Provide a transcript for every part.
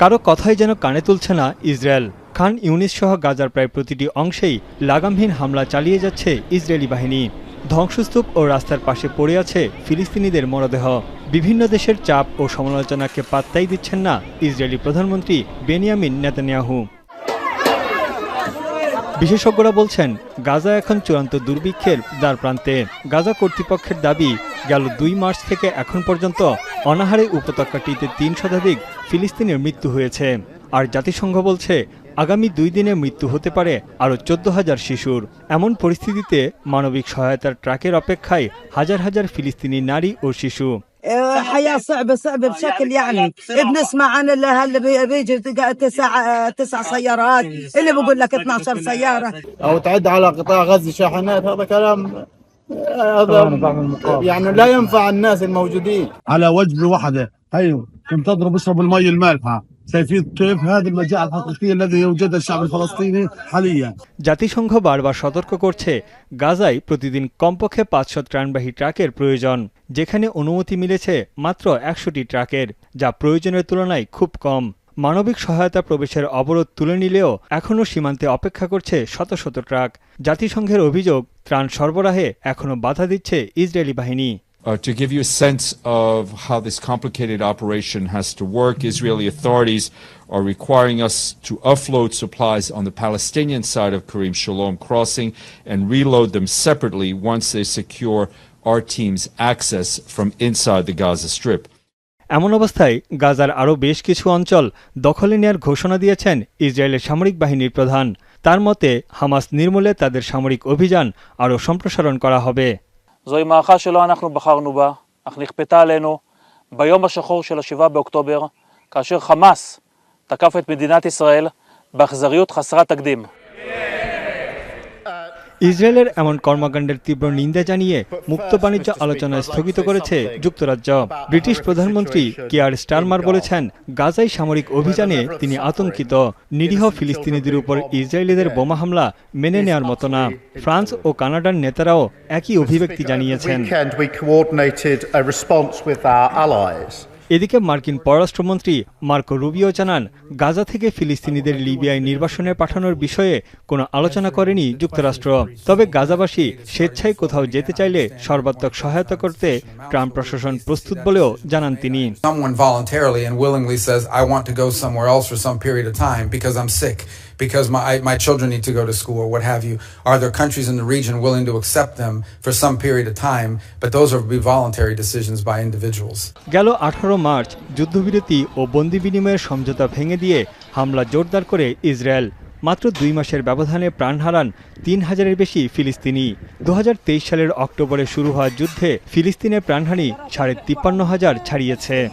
কারও কথাই যেন কানে তুলছে না ইসরায়েল। খান ইউনিস সহ গাজার প্রায় প্রতিটি অংশেই লাগামহীন হামলা চালিয়ে যাচ্ছে ইসরায়েলি বাহিনী। ধ্বংসস্তূপ ও রাস্তার পাশে পড়ে আছে ফিলিস্তিনিদের মরদেহ। বিভিন্ন দেশের চাপ ও সমালোচনাকে পাত্তাই দিচ্ছেন না ইসরায়েলি প্রধানমন্ত্রী বেনিয়ামিন নেতানিয়াহু। বিশেষজ্ঞরা বলছেন, গাজা এখন চূড়ান্ত দুর্ভিক্ষের দ্বার প্রান্তে গাজা কর্তৃপক্ষের দাবি গেল দুই মার্চ থেকে এখন পর্যন্ত অনাহারে উপত্যকাটিতে তিন শতাধিক ফিলিস্তিনের মৃত্যু হয়েছে আর জাতিসংঘ বলছে আগামী দুই দিনে মৃত্যু হতে পারে আরও চোদ্দ হাজার শিশুর এমন পরিস্থিতিতে মানবিক সহায়তার ট্রাকের অপেক্ষায় হাজার হাজার ফিলিস্তিনি নারী ও শিশু آه، حياة صعبة صعبة بشكل يعني بنسمع عن اللي هلا بي- بيجي تسع تسع سيارات اللي بقول لك 12 سيارة او تعد على قطاع غزه شاحنات هذا كلام هذا يعني لا ينفع الناس الموجودين على وجبه واحده ايوه تنتظروا بيشربوا المي المالحه شايفين كيف هذه المجاعه الحقيقيه الذي يوجدها الشعب الفلسطيني حاليا জাতিসংঘ বারবার সতর্ক করছে গাজায় প্রতিদিন কমপক্ষে পাঁচশো ত্রাণবাহী ট্রাকের প্রয়োজন যেখানে অনুমতি মিলেছে মাত্র একশোটি ট্রাকের যা প্রয়োজনের তুলনায় খুব কম মানবিক সহায়তা প্রবেশের অবরোধ তুলে নিলেও এখনও সীমান্তে অপেক্ষা করছে শত শত ট্রাক জাতিসংঘের অভিযোগ ত্রাণ সরবরাহে এখনও বাধা দিচ্ছে ইসরায়েলি বাহিনী Uh, to give you a sense of how this complicated operation has to work, Israeli authorities are requiring us to offload supplies on the Palestinian side of Karim Shalom crossing and reload them separately once they secure our team's access from inside the Gaza Strip. এমন অবস্থায় গাজার আরও বেশ কিছু অঞ্চল দখলে নেয়ার ঘোষণা দিয়েছেন ইসরায়েলের সামরিক বাহিনীর প্রধান তার মতে হামাস নির্মূলে তাদের সামরিক অভিযান আরও সম্প্রসারণ করা হবে זוהי מערכה שלא אנחנו בחרנו בה, אך נכפתה עלינו ביום השחור של ה-7 באוקטובר, כאשר חמאס תקף את מדינת ישראל באכזריות חסרת תקדים. ইসরায়েলের এমন কর্মকাণ্ডের তীব্র নিন্দা জানিয়ে মুক্ত বাণিজ্য আলোচনা স্থগিত করেছে যুক্তরাজ্য। ব্রিটিশ প্রধানমন্ত্রী কিয়ার স্টারমার বলেছেন গাজায় সামরিক অভিযানে তিনি আতঙ্কিত। নিরীহ ফিলিস্তিনিদের উপর ইসরায়েলিদের বোমা হামলা মেনে নেওয়ার মতো না। ফ্রান্স ও কানাডার নেতারাও একই অভিব্যক্তি জানিয়েছেন। এদিকে মার্কিন পররাষ্ট্রমন্ত্রী মার্কো রুবিও জানান গাজা থেকে ফিলিস্তিনিদের লিবিয়ায় নির্বাসনে পাঠানোর বিষয়ে কোনো আলোচনা করেনি যুক্তরাষ্ট্র তবে গাজাবাসী স্বেচ্ছায় কোথাও যেতে চাইলে সর্বাত্মক সহায়তা করতে ট্রাম্প প্রশাসন প্রস্তুত বলেও জানান তিনি because my, my children need to go to school or what have you, are there countries in the region willing to accept them for some period of time? But those are be voluntary decisions by individuals. গেল আঠারো March যুদ্ধবিরতি ও বন্দি বিনিময়ের সমঝোতা ভেঙে দিয়ে হামলা জোরদার করে ইসরায়েল। মাত্র দুই মাসের ব্যবধানে প্রাণ হারান তিন হাজারের বেশি ফিলিস্তিনি। দুহাজার তেইশ সালের অক্টোবরে শুরু হওয়া যুদ্ধে ফিলিস্তিনের প্রাণহানি সাড়ে তিপ্পান্ন হাজার ছাড়িয়েছে।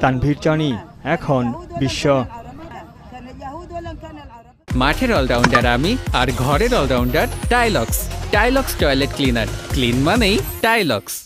তানভীর চানি, এখন বিশ্ব। মাঠের অলরাউন্ডার আমি আর ঘরের allrounder Tilex. Tilex toilet cleaner. Clean মানেই টাইলক্স।